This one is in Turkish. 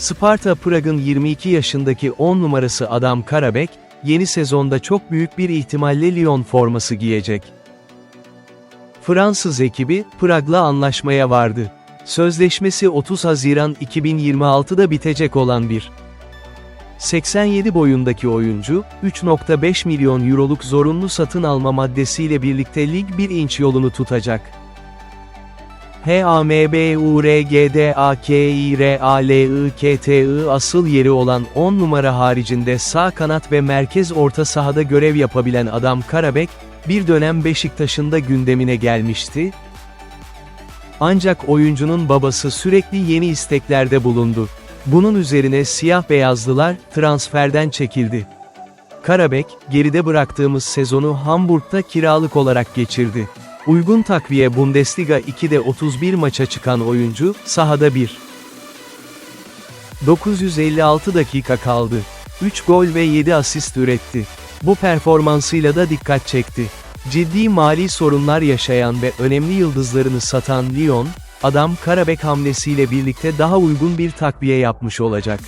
Sparta Prag'ın 22 yaşındaki 10 numarası Adam Karabek, yeni sezonda çok büyük bir ihtimalle Lyon forması giyecek. Fransız ekibi, Prag'la anlaşmaya vardı. Sözleşmesi 30 Haziran 2026'da bitecek olan bir 87 boyundaki oyuncu, 3.5 milyon euroluk zorunlu satın alma maddesiyle birlikte lig 1 inç yolunu tutacak. HAMBURGDAKİRALIKTI asıl yeri olan 10 numara haricinde sağ kanat ve merkez orta sahada görev yapabilen adam Karabek, bir dönem Beşiktaş'ın da gündemine gelmişti. Ancak oyuncunun babası sürekli yeni isteklerde bulundu. Bunun üzerine siyah beyazlılar transferden çekildi. Karabek, geride bıraktığımız sezonu Hamburg'da kiralık olarak geçirdi. Uygun takviye Bundesliga 2'de 31 maça çıkan oyuncu, sahada 1. 956 dakika kaldı. 3 gol ve 7 asist üretti. Bu performansıyla da dikkat çekti. Ciddi mali sorunlar yaşayan ve önemli yıldızlarını satan Lyon, adam Karabek hamlesiyle birlikte daha uygun bir takviye yapmış olacak.